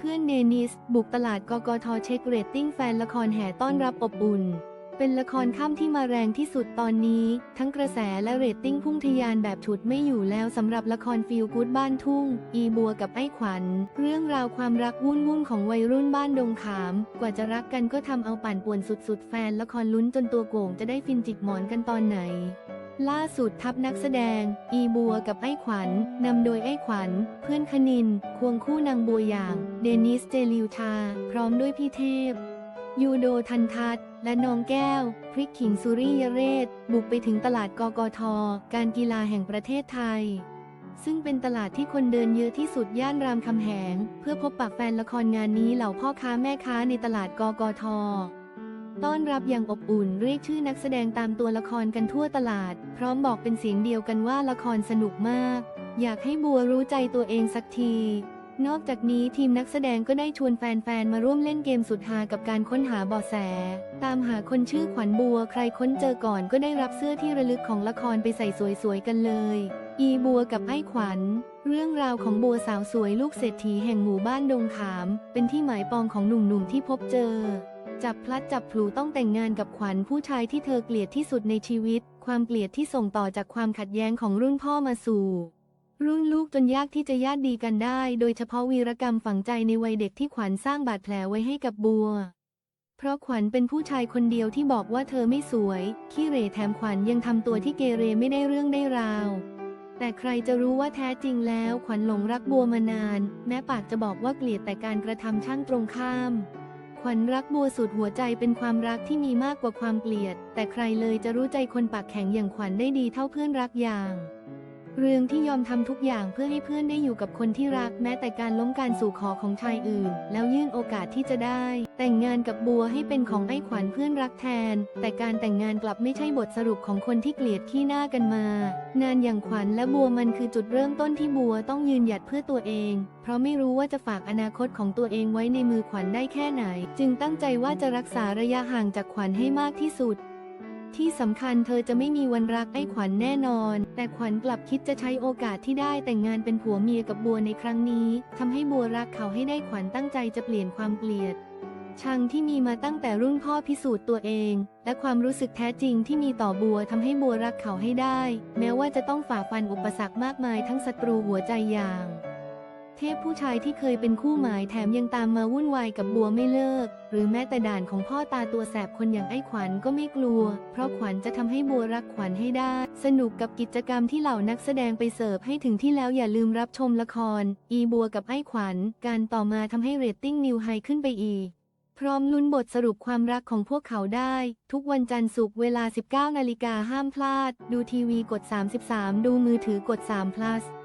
เพื่อนเดนิส บุกตลาดกกทเช็คเรตติ้งแฟนละครแห่ต้อนรับอบอุ่น เป็นละครข้ามที่มาแรงที่สุดตอนนี้ ทั้งกระแสและเรตติ้งพุ่งทะยานแบบฉุดไม่อยู่แล้วสำหรับละครฟิลกู๊ดบ้านทุ่ง อีบัวกับไอ้ขวัญ เรื่องราวความรักวุ่นวุ่นของวัยรุ่นบ้านดงขาม กว่าจะรักกันก็ทำเอาปั่นป่วนสุดๆ แฟนละครลุ้นจนตัวโก่งจะได้ฟินจิกหมอนกันตอนไหน ล่าสุดทัพนักแสดง อีบัวกับไอ้ขวัญนำโดยไอ้ขวัญ เพื่อนคณิน ควงคู่นางบัวอย่าง เดนิสเจลิวทา พร้อมด้วยพี่เทพ ยูโดทันทัศและน้องแก้ว พริกขิงสุริยเรศ บุกไปถึงตลาดกกท การกีฬาแห่งประเทศไทย ซึ่งเป็นตลาดที่คนเดินเยอะที่สุดย่านรามคำแหง เพื่อพบปะแฟนละครงานนี้เหล่าพ่อค้าแม่ค้าในตลาดกกท ต้อนรับอย่างอบอุ่นเรียกชื่อนักแสดงตามตัวละครกันทั่วตลาด พร้อมบอกเป็นเสียงเดียวกันว่าละครสนุกมาก อยากให้บัวรู้ใจตัวเองสักที นอกจากนี้ทีมนักแสดงก็ได้ชวนแฟนๆ มาร่วมเล่นเกมสุดฮากับการค้นหาเบาะแส ตามหาคนชื่อขวัญบัวใครค้นเจอก่อนก็ได้รับเสื้อที่ระลึกของละครไปใส่สวยๆกันเลย อีบัวกับไอ้ขวัญ เรื่องราวของบัวสาวสวยลูกเศรษฐีแห่งหมู่บ้านดงขาม เป็นที่หมายปองของหนุ่มๆที่พบเจอ จับพลัดจับผลูต้องแต่งงานกับขวัญผู้ชายที่เธอเกลียดที่สุดในชีวิต ความเกลียดที่ส่งต่อจากความขัดแย้งของรุ่นพ่อมาสู่ รุ่นลูกจนยากที่จะญาติดีกันได้ โดยเฉพาะวีรกรรมฝังใจในวัยเด็กที่ขวัญสร้างบาดแผลไว้ให้กับบัวเพราะขวัญเป็นผู้ชายคนเดียวที่บอกว่าเธอไม่สวย ขี้เหร่แถมขวัญยังทำตัวที่เกเรไม่ได้เรื่องได้ราว แต่ใครจะรู้ว่าแท้จริงแล้วขวัญหลงรักบัวมานาน แม้ปากจะบอกว่าเกลียดแต่การกระทำช่างตรงข้าม ขวัญรักบัวสุดหัวใจเป็นความรักที่มีมากกว่าความเกลียด แต่ใครเลยจะรู้ใจคนปากแข็งอย่างขวัญได้ดีเท่าเพื่อนรักอย่าง เรื่องที่ยอมทำทุกอย่างเพื่อให้เพื่อนได้อยู่กับคนที่รัก แม้แต่การล้มการสู่ขอของชายอื่น แล้วยื่นโอกาสที่จะได้ แต่งงานกับบัวให้เป็นของไอ้ขวัญเพื่อนรักแทน แต่การแต่งงานกลับไม่ใช่บทสรุปของคนที่เกลียดขี้หน้ากันมา งานอย่างขวัญและบัวมันคือจุดเริ่มต้นที่บัวต้องยืนหยัดเพื่อตัวเอง เพราะไม่รู้ว่าจะฝากอนาคตของตัวเองไว้ในมือขวัญได้แค่ไหน จึงตั้งใจว่าจะรักษาระยะห่างจากขวัญให้มากที่สุด ที่สำคัญเธอจะไม่มีวันรักไอ้ขวัญแน่นอน แต่ขวัญกลับคิดจะใช้โอกาสที่ได้แต่งงานเป็นผัวเมียกับบัวในครั้งนี้ทำให้บัวรักเขาให้ได้ขวัญตั้งใจจะเปลี่ยนความเกลียดชังที่มีมาตั้งแต่รุ่นพ่อพิสูจน์ตัวเอง และความรู้สึกแท้จริงที่มีต่อบัวทำให้บัวรักเขาให้ได้ แม้ว่าจะต้องฝ่าฟันอุปสรรคมากมายทั้งศัตรูหัวใจอย่าง เทพผู้ชายที่เคยเป็นคู่หมายแถมยังตามมาวุ่นวายกับบัวไม่เลิก หรือแม้แต่ด่านของพ่อตาตัวแสบคนอย่างไอ้ขวัญก็ไม่กลัว เพราะขวัญจะทำให้บัวรักขวัญให้ได้ สนุกกับกิจกรรมที่เหล่านักแสดงไปเสิร์ฟให้ถึงที่แล้วอย่าลืมรับชมละคร อีบัวกับไอ้ขวัญ การต่อมาทำให้เรตติ้งนิวไฮขึ้นไปอีกพร้อมลุ้นบทสรุปความรักของพวกเขาได้ ทุกวันจันทร์ศุกร์เวลา 19นาฬิกาห้ามพลาด ดูทีวีกด 33 ดูมือถือกด3 plus